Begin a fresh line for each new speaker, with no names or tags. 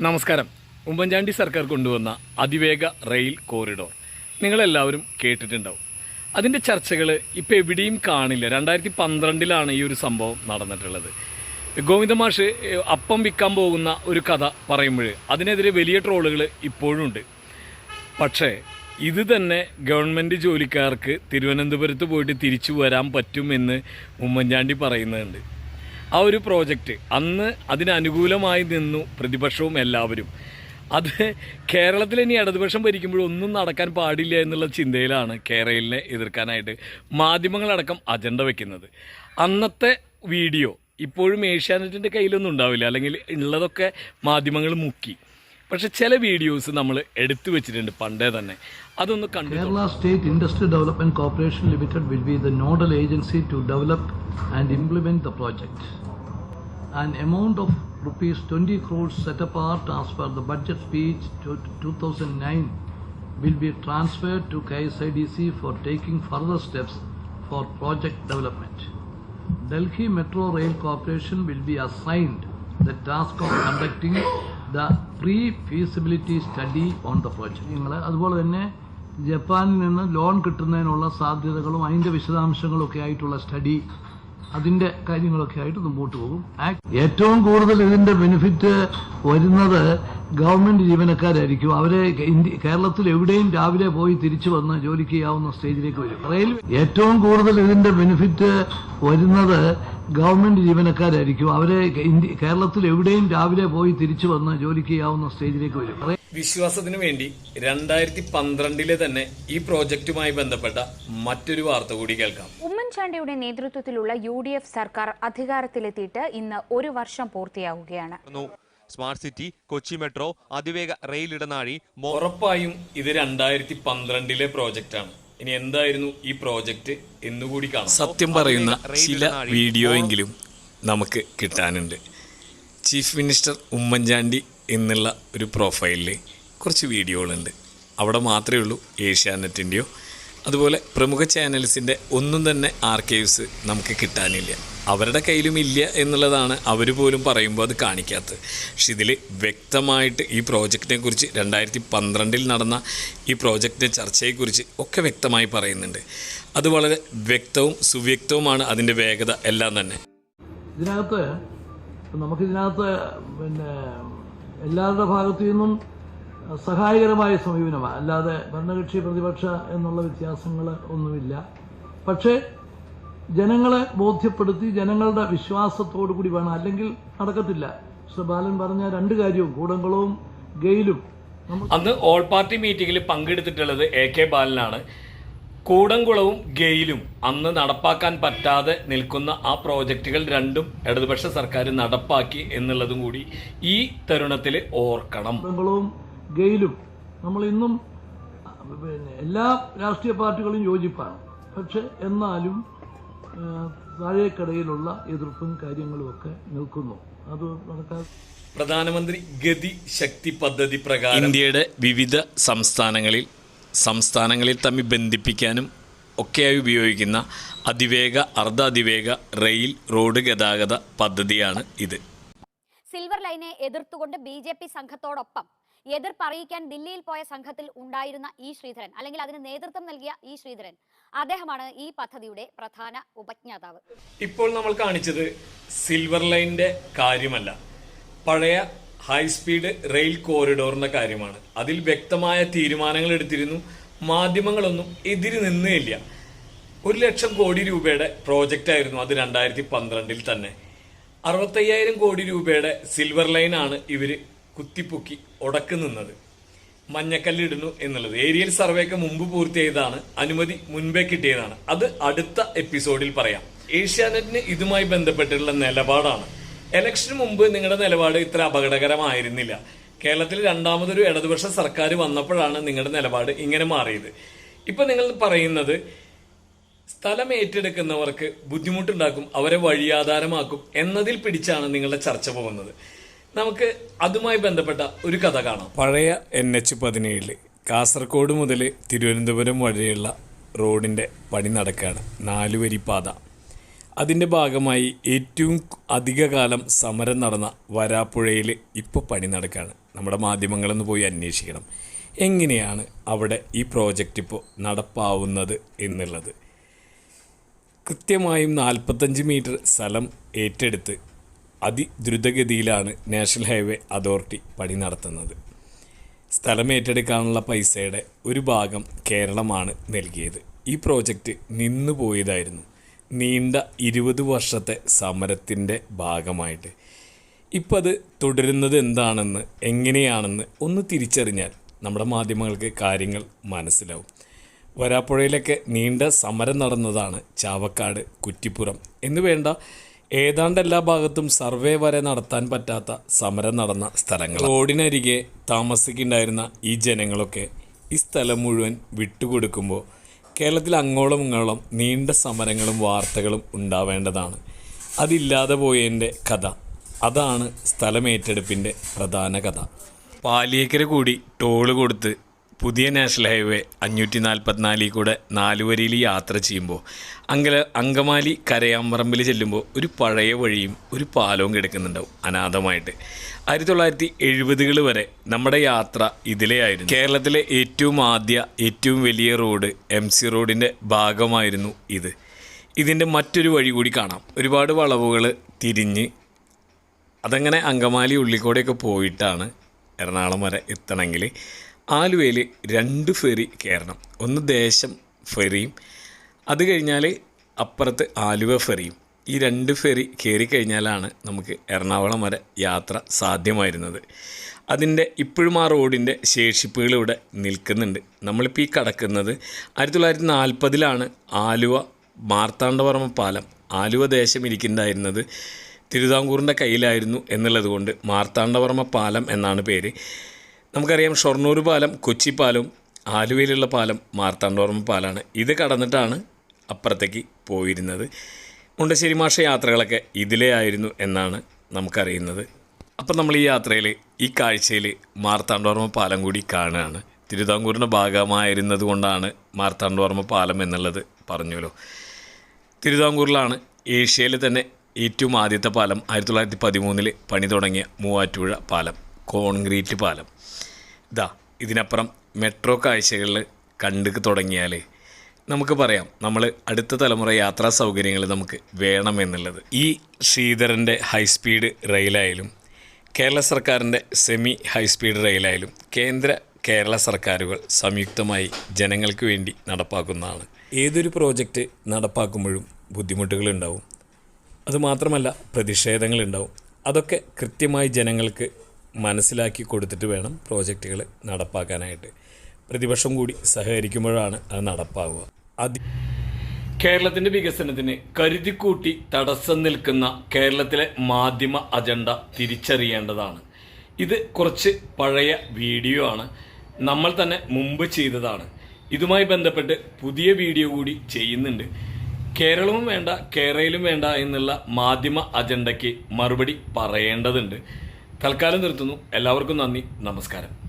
നമസ്കാരം. ഉമ്മൻചാണ്ടി സർക്കാർ കൊണ്ടുവന്ന അതിവേഗ റെയിൽ കോറിഡോർ നിങ്ങളെല്ലാവരും കേട്ടിട്ടുണ്ടാവും. അതിന്റെ ചർച്ചകൾ ഇപ്പോൾ എവിടെയും കാണില്ല. രണ്ടായിരത്തി പന്ത്രണ്ടിലാണ് ഈ ഒരു സംഭവം നടന്നിട്ടുള്ളത്. ഗോവിന്ദമാഷ് അപ്പം വിൽക്കാൻ പോകുന്ന ഒരു കഥ പറയുമ്പോൾ അതിനെതിരെ വലിയ ട്രോളുകൾ ഇപ്പോഴും ഉണ്ട്. പക്ഷേ ഇത് തന്നെ ഗവൺമെന്റ് ജോലിക്കാർക്ക് തിരുവനന്തപുരത്ത് പോയിട്ട് തിരിച്ചു വരാൻ പറ്റുമെന്ന് ഉമ്മൻചാണ്ടി പറയുന്നുണ്ട്. ആ ഒരു പ്രോജക്റ്റ് അന്ന് അതിനനുകൂലമായി നിന്നു പ്രതിപക്ഷവും എല്ലാവരും. അത് കേരളത്തിൽ ഇനി ഇടതുപക്ഷം ഭരിക്കുമ്പോഴൊന്നും നടക്കാൻ പാടില്ല എന്നുള്ള ചിന്തയിലാണ് കേരളിനെ എതിർക്കാനായിട്ട് മാധ്യമങ്ങളടക്കം അജണ്ട വയ്ക്കുന്നത് അന്നത്തെ വീഡിയോ ഇപ്പോഴും ഏഷ്യാനെറ്റിന്റെ കയ്യിലൊന്നും ഉണ്ടാവില്ല. അല്ലെങ്കിൽ ഉള്ളതൊക്കെ മാധ്യമങ്ങൾ മുക്കി. പക്ഷെ ചില വീഡിയോസ് നമ്മൾ എടുത്തു വെച്ചിട്ടുണ്ട് പണ്ടേ തന്നെ അതൊന്ന് കണ്ടു
Kerala State Industrial Development Corporation Limited will be the nodal agency to develop and implement the project. An amount of rupees 20 crores set apart as per the budget speech to 2009 will be transferred to KSIDC for taking further steps for project development. Delhi Metro Rail Corporation will be assigned the task of conducting the pre-feasibility study on the project. നിങ്ങൾ അതുപോലെ തന്നെ ജപ്പാനിൽ നിന്ന് loan കിട്ടുന്നതിനുള്ള സാധ്യതകളും അതിന്റെ വിശദാംശങ്ങളൊക്കെ ആയിട്ടുള്ള study അതിന്റെ കാര്യങ്ങളൊക്കെ ആയിട്ട് മുമ്പോട്ട് പോകും. ഏറ്റവും കൂടുതൽ ഇതിന്റെ ബെനിഫിറ്റ് വരുന്നത് ഗവൺമെന്റ് ജീവനക്കാരായിരിക്കും. അവരെ കേരളത്തിൽ എവിടെയും രാവിലെ പോയി തിരിച്ചു വന്ന് ജോലിക്ക് ചെയ്യാവുന്ന സ്റ്റേജിലേക്ക് വരും. റെയിൽവേ ഏറ്റവും കൂടുതൽ ഇതിന്റെ ബെനിഫിറ്റ് വരുന്നത് ഗവൺമെന്റ് ജീവനക്കാരായിരിക്കും. അവരെ കേരളത്തിൽ എവിടെയും രാവിലെ പോയി തിരിച്ചു വന്ന് ജോലിക്ക് ചെയ്യാവുന്ന സ്റ്റേജിലേക്ക് വരും. വിശ്വാസത്തിനു
വിശ്വാസത്തിന് വേണ്ടി രണ്ടായിരത്തി പന്ത്രണ്ടിലെ തന്നെ ഈ പ്രോജക്റ്റുമായി ബന്ധപ്പെട്ട മറ്റൊരു വാർത്ത കൂടി കേൾക്കാം.
ഉമ്മൻചാണ്ടിയുടെ നേതൃത്വത്തിലുള്ള യു ഡി എഫ് സർക്കാർ അധികാരത്തിലെത്തിയിട്ട് ഇന്ന് ഒരു വർഷം പൂർത്തിയാവുകയാണ്.
സ്മാർട്ട് സിറ്റി കൊച്ചി മെട്രോ അതിവേഗ റെയിൽ ഇടനാഴി
ഉറപ്പായും ഇത് രണ്ടായിരത്തി പന്ത്രണ്ടിലെ പ്രോജക്റ്റാണ്. ഇനി എന്തായിരുന്നു ഈ പ്രോജക്റ്റ് എന്നുകൂടി കാണാം. സത്യം പറയുന്ന ചില വീഡിയോ എങ്കിലും നമുക്ക് കിട്ടാനുണ്ട്. ചീഫ് മിനിസ്റ്റർ ഉമ്മൻചാണ്ടി എന്നുള്ള ഒരു പ്രൊഫൈലിൽ കുറച്ച് വീഡിയോകളുണ്ട് അവിടെ മാത്രമേ ഉള്ളൂ ഏഷ്യാനെറ്റിന്റെയോ അതുപോലെ പ്രമുഖ ചാനൽസിന്റെ ഒന്നും തന്നെ ആർക്കൈവ്സ് നമുക്ക് കിട്ടാനില്ല. അവരുടെ കയ്യിലും ഇല്ല എന്നുള്ളതാണ് അവർ പോലും പറയുമ്പോൾ അത് കാണിക്കാത്തത്. പക്ഷെ ഇതിൽ വ്യക്തമായിട്ട് ഈ പ്രോജക്റ്റിനെ കുറിച്ച് രണ്ടായിരത്തി പന്ത്രണ്ടിൽ നടന്ന ഈ പ്രോജക്റ്റിന്റെ ചർച്ചയെക്കുറിച്ച് ഒക്കെ വ്യക്തമായി പറയുന്നുണ്ട്. അത് വളരെ വ്യക്തവും സുവ്യക്തവുമാണ് അതിന്റെ വേഗത എല്ലാം തന്നെ.
ഇതിനകത്ത് നമുക്കിതിനകത്ത് പിന്നെ എല്ലാവരുടെ ഭാഗത്തു നിന്നും സഹായകരമായ സമീപനമാണ്. അല്ലാതെ ഭരണകക്ഷി പ്രതിപക്ഷ എന്നുള്ള വ്യത്യാസങ്ങൾ ഒന്നുമില്ല. പക്ഷേ ജനങ്ങളെ ബോധ്യപ്പെടുത്തി ജനങ്ങളുടെ വിശ്വാസത്തോടു കൂടി വേണം. അല്ലെങ്കിൽ നടക്കത്തില്ല. പക്ഷെ ബാലൻ പറഞ്ഞ രണ്ട് കാര്യവും കൂടംകുളവും ഗെയിലും.
അന്ന് ഓൾ പാർട്ടി മീറ്റിംഗിൽ പങ്കെടുത്തിട്ടുള്ളത് എ കെ ബാലനാണ്. കൂടംകുളവും ഗെയിലും അന്ന് നടപ്പാക്കാൻ പറ്റാതെ നിൽക്കുന്ന ആ പ്രോജക്റ്റുകൾ രണ്ടും ഇടതുപക്ഷ സർക്കാർ നടപ്പാക്കി എന്നുള്ളതും കൂടി ഈ തരുണത്തിൽ ഓർക്കണം.
കൂടംകുളവും ഗെയിലും. നമ്മൾ ഇന്നും എല്ലാ രാഷ്ട്രീയ പാർട്ടികളും യോജിപ്പാണ്. പക്ഷെ എന്നാലും താഴേക്കടയിലുള്ള എതിർപ്പും കാര്യങ്ങളും ഒക്കെ നിൽക്കുന്നു. അത് നടക്കാൻ
പ്രധാനമന്ത്രി ഗതി ശക്തി പദ്ധതി പ്രകാരം ഇന്ത്യയുടെ വിവിധ സംസ്ഥാനങ്ങളിൽ സംസ്ഥാനങ്ങളിൽ തമ്മിൽ ബന്ധിപ്പിക്കാനും ഒക്കെയായി ഉപയോഗിക്കുന്ന അതിവേഗ അർദ്ധ അതിവേഗ റെയിൽ റോഡ് ഗതാഗത പദ്ധതിയാണ് ഇത്.
സിൽവർ ലൈനെ എതിർത്തുകൊണ്ട് ബി ജെ പി സംഘത്തോടൊപ്പം എതിർപ്പറിയിക്കാൻ ദില്ലിയിൽ പോയ സംഘത്തിൽ ഉണ്ടായിരുന്ന ഇ ശ്രീധരൻ അല്ലെങ്കിൽ അതിന് നേതൃത്വം നൽകിയ ഇ ശ്രീധരൻ അദ്ദേഹമാണ് ഈ പദ്ധതിയുടെ പ്രധാന ഉപജ്ഞാതാവ്.
ഇപ്പോൾ നമ്മൾ കാണിച്ചത് സിൽവർ ലൈനിന്റെ കാര്യമല്ല. പഴയ ഹൈസ്പീഡ് റെയിൽ കോറിഡോറിന്റെ കാര്യമാണ്. അതിൽ വ്യക്തമായ തീരുമാനങ്ങൾ എടുത്തിരുന്നു. മാധ്യമങ്ങളൊന്നും എതിര് നിന്നില്ല ഒരു ലക്ഷം കോടി രൂപയുടെ പ്രോജക്റ്റ് ആയിരുന്നു അത് രണ്ടായിരത്തി പന്ത്രണ്ടിൽ തന്നെ. അറുപത്തയ്യായിരം കോടി രൂപയുടെ സിൽവർ ലൈനാണ് ഇവർ കുത്തിപ്പൊക്കി ഉടക്കു നിന്നത്. മഞ്ഞക്കല്ലിടുന്നു എന്നുള്ളത്. ഏരിയൽ സർവേ ഒക്കെ മുമ്പ് പൂർത്തിയായതാണ്. അനുമതി മുൻപേ കിട്ടിയതാണ്. അത് അടുത്ത എപ്പിസോഡിൽ പറയാം. ഏഷ്യാനെറ്റിന് ഇതുമായി ബന്ധപ്പെട്ടുള്ള നിലപാടാണ്. ഇലക്ഷന് മുമ്പ് നിങ്ങളുടെ നിലപാട് ഇത്ര അപകടകരമായിരുന്നില്ല. കേരളത്തിൽ രണ്ടാമതൊരു ഇടതുപക്ഷ സർക്കാർ വന്നപ്പോഴാണ് നിങ്ങളുടെ നിലപാട് ഇങ്ങനെ മാറിയത്. ഇപ്പൊ നിങ്ങൾ പറയുന്നത് സ്ഥലം ഏറ്റെടുക്കുന്നവർക്ക് ബുദ്ധിമുട്ടുണ്ടാക്കും അവരെ വഴിയാധാരമാക്കും എന്നതിൽ പിടിച്ചാണ് നിങ്ങളുടെ ചർച്ച പോകുന്നത്. നമുക്ക് അതുമായി ബന്ധപ്പെട്ട ഒരു കഥ കാണാം. പഴയ എൻ എച്ച് പതിനേഴിൽ കാസർഗോഡ് മുതൽ തിരുവനന്തപുരം വഴിയുള്ള റോഡിന്റെ പണി നടക്കുകയാണ്. നാലുവരി പാത അതിന്റെ ഭാഗമായി ഏറ്റവും അധികകാലം സമരം നടന്ന വരാപ്പുഴയിൽ ഇപ്പോൾ പണി നടക്കുകയാണ്. നമ്മുടെ മാധ്യമങ്ങളൊന്ന് പോയി അന്വേഷിക്കണം. എങ്ങനെയാണ് അവിടെ ഈ പ്രോജക്റ്റ് ഇപ്പോൾ നടപ്പാവുന്നത് എന്നുള്ളത്. കൃത്യമായും നാൽപ്പത്തഞ്ച് മീറ്റർ സ്ഥലം ഏറ്റെടുത്ത് അതിദ്രുതഗതിയിലാണ് നാഷണൽ ഹൈവേ അതോറിറ്റി പണി നടത്തുന്നത്. സ്ഥലം ഏറ്റെടുക്കാനുള്ള പൈസയുടെ ഒരു ഭാഗം കേരളമാണ് നൽകിയത്. ഈ പ്രോജക്റ്റ് നിന്നുപോയതായിരുന്നു നീണ്ട ഇരുപത് വർഷത്തെ സമരത്തിന്റെ ഭാഗമായിട്ട്. ഇപ്പം അത് തുടരുന്നത് എന്താണെന്ന് എങ്ങനെയാണെന്ന് ഒന്ന് തിരിച്ചറിഞ്ഞാൽ നമ്മുടെ മാധ്യമങ്ങൾക്ക് കാര്യങ്ങൾ മനസ്സിലാവും. വരാപ്പുഴയിലൊക്കെ നീണ്ട സമരം നടന്നതാണ് ചാവക്കാട് കുറ്റിപ്പുറം എന്ന് വേണ്ട ഏതാണ്ട് എല്ലാ ഭാഗത്തും സർവേ വരെ നടത്താൻ പറ്റാത്ത സമരം നടന്ന സ്ഥലങ്ങൾ റോഡിനരികെ താമസിക്കുന്നുണ്ടായിരുന്ന ഈ ജനങ്ങളൊക്കെ ഈ സ്ഥലം മുഴുവൻ വിട്ടുകൊടുക്കുമ്പോൾ കേരളത്തിൽ അങ്ങോളം ഇങ്ങോളം നീണ്ട സമരങ്ങളും വാർത്തകളും ഉണ്ടാവേണ്ടതാണ്. അതില്ലാതെ പോയതിന്റെ കഥ. അതാണ് സ്ഥലമേറ്റെടുപ്പിന്റെ പ്രധാന കഥ. പാലിയേക്കര കൂടി ടോൾ കൊടുത്ത് പുതിയ നാഷണൽ ഹൈവേ അഞ്ഞൂറ്റി നാൽപ്പത്തിനാലിൽ കൂടെ നാലുവരിയിൽ യാത്ര ചെയ്യുമ്പോൾ അങ്കല അങ്കമാലി കരയാമ്പറമ്പിൽ ചെല്ലുമ്പോൾ ഒരു പഴയ വഴിയും ഒരു പാലവും കിടക്കുന്നുണ്ടാവും അനാഥമായിട്ട്. ആയിരത്തി തൊള്ളായിരത്തി എഴുപതുകൾ വരെ നമ്മുടെ യാത്ര ഇതിലെയായിരുന്നു കേരളത്തിലെ ഏറ്റവും ആദ്യ ഏറ്റവും വലിയ റോഡ് എം സി റോഡിന്റെ ഭാഗമായിരുന്നു ഇത്. ഇതിന്റെ മറ്റൊരു വഴി കൂടി കാണാം. ഒരുപാട് വളവുകൾ തിരിഞ്ഞ് അതങ്ങനെ അങ്കമാലി ഉള്ളിക്കൂടെയൊക്കെ പോയിട്ടാണ് എറണാകുളം വരെ എത്തണമെങ്കിൽ ആലുവയിൽ രണ്ട് ഫെറി കയറണം. ഒന്ന് ദേശം ഫെറിയും അത് കഴിഞ്ഞാൽ അപ്പുറത്ത് ആലുവ ഫെറിയും. ഈ രണ്ട് ഫെറി കയറി കഴിഞ്ഞാലാണ് നമുക്ക് എറണാകുളം വരെ യാത്ര സാധ്യമായിരുന്നത്. അതിന്റെ ഇപ്പോഴും ആ റോഡിന്റെ ശേഷിപ്പുകൾ ഇവിടെ നിൽക്കുന്നുണ്ട്. നമ്മളിപ്പോൾ ഈ കടക്കുന്നത് ആയിരത്തി തൊള്ളായിരത്തി നാൽപ്പതിലാണ് ആലുവ മാർത്താണ്ഡവർമ്മ പാലം. ആലുവ ദേശം ഇരിക്കുന്നുണ്ടായിരുന്നത് തിരുവിതാംകൂറിന്റെ കയ്യിലായിരുന്നു എന്നുള്ളത് കൊണ്ട് മാർത്താണ്ഡവർമ്മ പാലം എന്നാണ് പേര്. നമുക്കറിയാം ഷൊർണൂർ പാലം കൊച്ചി പാലവും ആലുവയിലുള്ള പാലം മാർത്താണ്ഡവർമ്മ പാലമാണ് ഇത് കടന്നിട്ടാണ് അപ്പുറത്തേക്ക് പോയിരുന്നത്. മുണ്ടശ്ശേരി മാഷ യാത്രകളൊക്കെ ഇതിലേ ആയിരുന്നു എന്നാണ് നമുക്കറിയുന്നത്. അപ്പം നമ്മൾ ഈ യാത്രയിൽ ഈ കാഴ്ചയിൽ മാർത്താണ്ഡവർമ്മ പാലം കൂടി കാണുകയാണ് തിരുവിതാംകൂറിന്റെ ഭാഗമായിരുന്നത് കൊണ്ടാണ് മാർത്താണ്ഡവർമ്മ പാലം എന്നുള്ളത് പറഞ്ഞല്ലോ തിരുവിതാംകൂറിലാണ് ഏഷ്യയിലെ തന്നെ ഏറ്റവും ആദ്യത്തെ പാലം. ആയിരത്തി തൊള്ളായിരത്തി പതിമൂന്നിൽ പണി തുടങ്ങിയ മൂവാറ്റുപുഴ പാലം. കോൺക്രീറ്റ് പാലം. ഇതാ ഇതിനപ്പുറം മെട്രോ കാഴ്ചകളിൽ കണ്ടു തുടങ്ങിയാൽ നമുക്ക് പറയാം നമ്മൾ അടുത്ത തലമുറ യാത്രാ സൗകര്യങ്ങൾ നമുക്ക് വേണമെന്നുള്ളത് ഈ ശ്രീധരന്റെ ഹൈസ്പീഡ് റെയിലായാലും കേരള സർക്കാരിന്റെ സെമി ഹൈസ്പീഡ് റെയിലായാലും കേന്ദ്ര കേരള സർക്കാരുകൾ സംയുക്തമായി ജനങ്ങൾക്ക് വേണ്ടി നടപ്പാക്കുന്നതാണ്. ഏതൊരു പ്രോജക്റ്റ് നടപ്പാക്കുമ്പോഴും ബുദ്ധിമുട്ടുകളുണ്ടാവും അതുമാത്രമല്ല പ്രതിഷേധങ്ങളുണ്ടാവും അതൊക്കെ കൃത്യമായി ജനങ്ങൾക്ക് മനസ്സിലാക്കി കൊടുത്തിട്ട് വേണം പ്രോജക്റ്റുകൾ നടപ്പാക്കാനായിട്ട്. പ്രതിപക്ഷം കൂടി സഹകരിക്കുമ്പോഴാണ് അത് നടപ്പാവുക. അത് കേരളത്തിന്റെ വികസനത്തിന് കരുതിക്കൂട്ടി തടസ്സം നിൽക്കുന്ന കേരളത്തിലെ മാധ്യമ അജണ്ട തിരിച്ചറിയേണ്ടതാണ്. ഇത് കുറച്ച് പഴയ വീഡിയോ ആണ്. നമ്മൾ തന്നെ മുമ്പ് ചെയ്തതാണ്. ഇതുമായി ബന്ധപ്പെട്ട് പുതിയ വീഡിയോ കൂടി ചെയ്യുന്നുണ്ട്. കേരളവും വേണ്ട കേരളയിലും വേണ്ട എന്നുള്ള മാധ്യമ അജണ്ടയ്ക്ക് മറുപടി പറയേണ്ടതുണ്ട്. തൽക്കാലം നിർത്തുന്നു. എല്ലാവർക്കും നന്ദി. നമസ്കാരം.